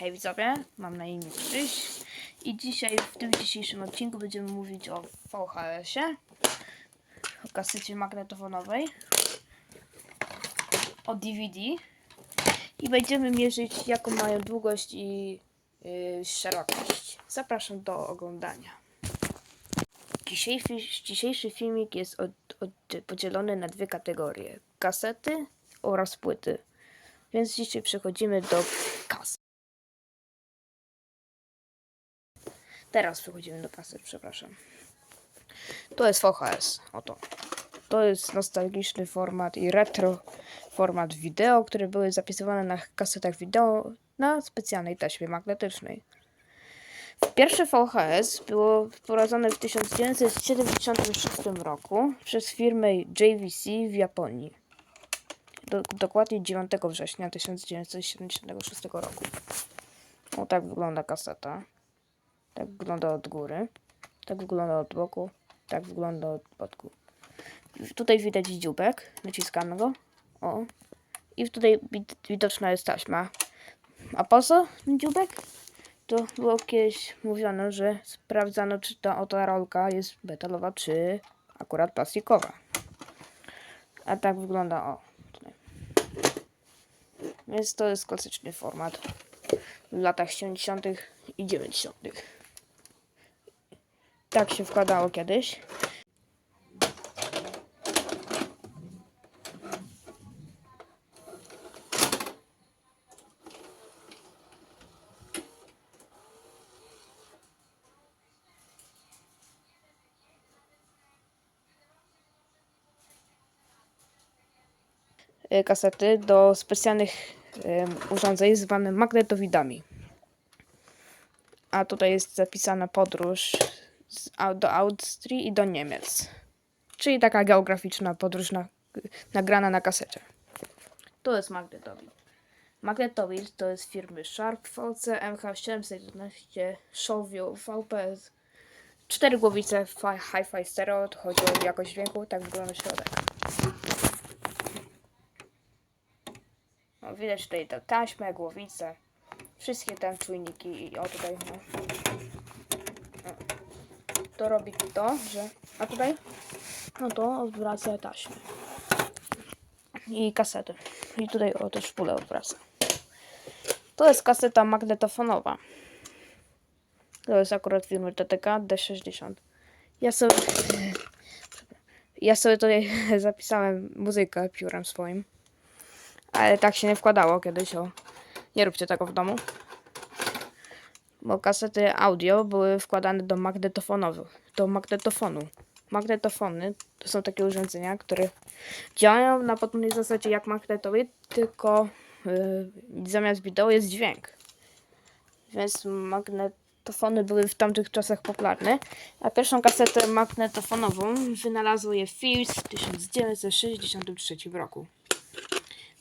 Hej widzowie, mam na imię Krzyś i dzisiaj w tym dzisiejszym odcinku będziemy mówić o VHS-ie, o kasecie magnetofonowej, o DVD i będziemy mierzyć jaką mają długość i yy, szerokość. Zapraszam do oglądania. Dzisiejszy, dzisiejszy filmik jest od, od, podzielony na dwie kategorie: kasety oraz płyty. Więc dzisiaj przechodzimy do kas. Teraz przechodzimy do kaset, przepraszam. To jest VHS, oto. To jest nostalgiczny format i retro format wideo, które były zapisywane na kasetach wideo na specjalnej taśmie magnetycznej. Pierwsze VHS było wprowadzone w 1976 roku przez firmę JVC w Japonii. Do, dokładnie 9 września 1976 roku. O tak wygląda kaseta. Tak wygląda od góry. Tak wygląda od boku. Tak wygląda od boku. Tutaj widać dziubek. Naciskamy go. O. I tutaj wid- widoczna jest taśma. A po co dziubek? To było kiedyś mówione, że sprawdzano, czy ta oto rolka jest metalowa, czy akurat plastikowa. A tak wygląda o. Tutaj. Więc to jest klasyczny format w latach 70. i 90. Tak się wkładało kiedyś. y, kasety do specjalnych em, urządzeń zwanych magnetowidami. A tutaj jest zapisana podróż z, do Austrii i do Niemiec. Czyli taka geograficzna podróż na, nagrana na kasecie. To jest magnetowid. Magnetowid to jest firmy Sharp, VC, MH711, Showview, VPS. Cztery głowice fi- Hi-Fi Stereo, to chodzi o jakość dźwięku, tak wygląda środek. No, widać tutaj tę taśmę, głowicę, wszystkie tam czujniki i o tutaj, no. To robi to, że, a tutaj, no to odwraca taśmę. I kasety. I tutaj o też szpulę odwraca. To jest kaseta magnetofonowa. To jest akurat firmy TTK D60. Ja sobie, ja sobie tutaj zapisałem muzykę piórem swoim. Ale tak się nie wkładało kiedyś, o. Nie róbcie tego w domu. Bo kasety audio były wkładane do magnetofonowych, do magnetofonu. Magnetofony to są takie urządzenia, które działają na podobnej zasadzie jak magnetowy, tylko yy, zamiast wideo jest dźwięk. Więc magnetofony były w tamtych czasach popularne, a pierwszą kasetę magnetofonową wynalazło je Philips w 1963 roku.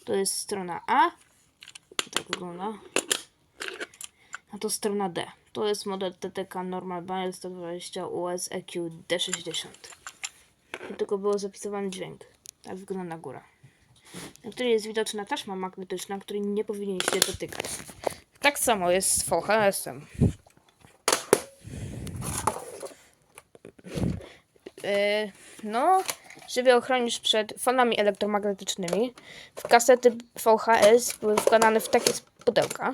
To jest strona A. Tak wygląda. A to strona D. To jest model TTK Normal Banner 120 US EQ D60. I tylko było zapisywany dźwięk. Tak wygląda góra. Na której jest widoczna taśma magnetyczna, której nie powinniście dotykać. Tak samo jest z VHS-em. Yy, no, żeby ochronić przed falami elektromagnetycznymi, w kasety VHS były wkładane w takie pudełka.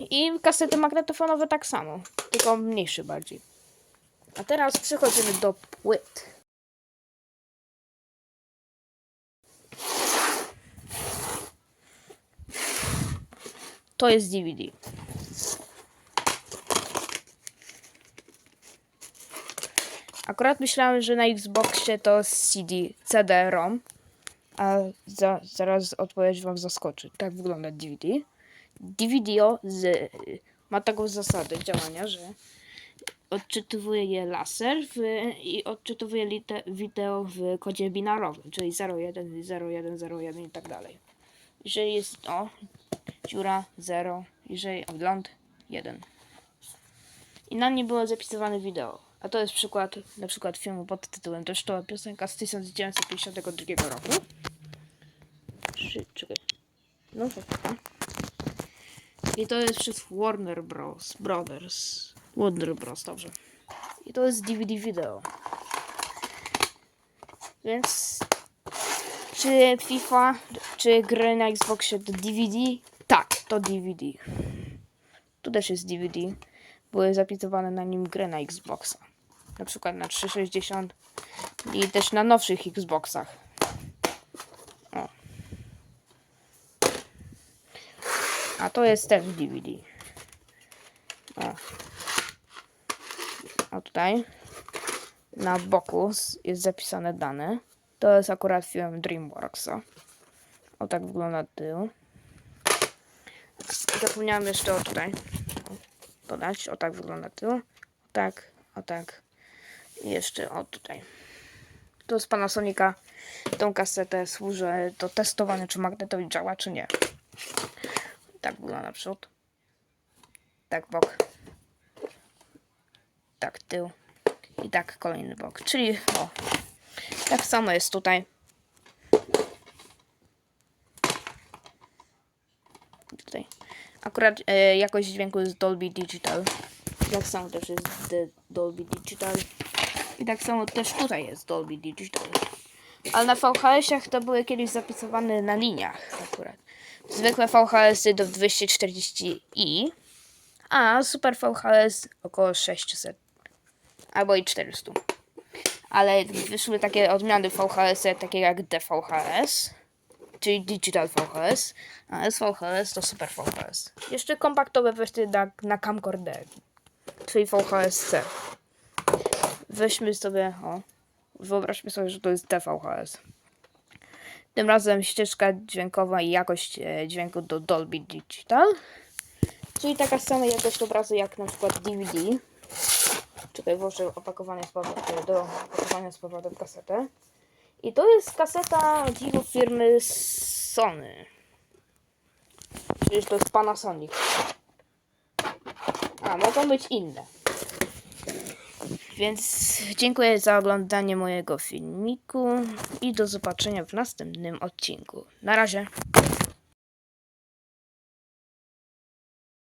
I kasety magnetofonowe tak samo, tylko mniejsze bardziej. A teraz przechodzimy do płyt. To jest DVD. Akurat myślałem, że na Xboxie to CD, CD-ROM, a za, zaraz odpowiedź wam zaskoczy. Tak wygląda DVD. DVD z, ma taką zasadę działania, że odczytywuje je laser w, i odczytuje lite, wideo w kodzie binarowym, czyli 01, 01, 01 i tak dalej. Jeżeli jest o dziura 0, jeżeli wgląd 1. I na nim było zapisywane wideo. A to jest przykład na przykład filmu pod tytułem to piosenka z 1952 roku. Czekaj. No tak. I to jest przez Warner Bros. Brothers. Warner Bros. Dobrze. I to jest DVD wideo. Więc czy FIFA, czy gry na Xboxie to DVD? Tak, to DVD. Tu też jest DVD. Były zapisywane na nim gry na Xboxa. Na przykład na 360 i też na nowszych Xboxach. A to jest też DVD. O. A tutaj na boku jest zapisane dane. To jest akurat film DreamWorksa. O tak wygląda tył. Zapomniałem jeszcze o tutaj dodać. O tak wygląda tył. O tak, o tak. I jeszcze o tutaj. To z Panasonica tą kasetę służy do testowania, czy magnetowi działa, czy nie. Tak wygląda przód. Tak bok. Tak tył. I tak kolejny bok. Czyli o. Tak samo jest tutaj. Tutaj. Akurat e, jakość dźwięku jest Dolby Digital. Tak samo też jest Dolby Digital. I tak samo też tutaj jest Dolby Digital. Ale na VHS-ach to były kiedyś zapisywane na liniach akurat. Zwykłe VHS-y do 240i, a Super VHS około 600 albo i 400. Ale wyszły takie odmiany VHS, takie jak DVHS, czyli Digital VHS, a SVHS to Super VHS. Jeszcze kompaktowe wersje na, na camcorder, czyli VHS-C. Weźmy sobie, o, wyobraźmy sobie, że to jest DVHS. Tym razem ścieżka dźwiękowa i jakość e, dźwięku do Dolby Digital. Czyli taka sama jakość obrazu jak na przykład DVD. Czekaj, włożę opakowanie z powrotem, do opakowania z powrotem kasetę. I to jest kaseta dziwu firmy Sony. Czyli to jest Panasonic. A, mogą być inne. Więc dziękuję za oglądanie mojego filmiku i do zobaczenia w następnym odcinku. Na razie.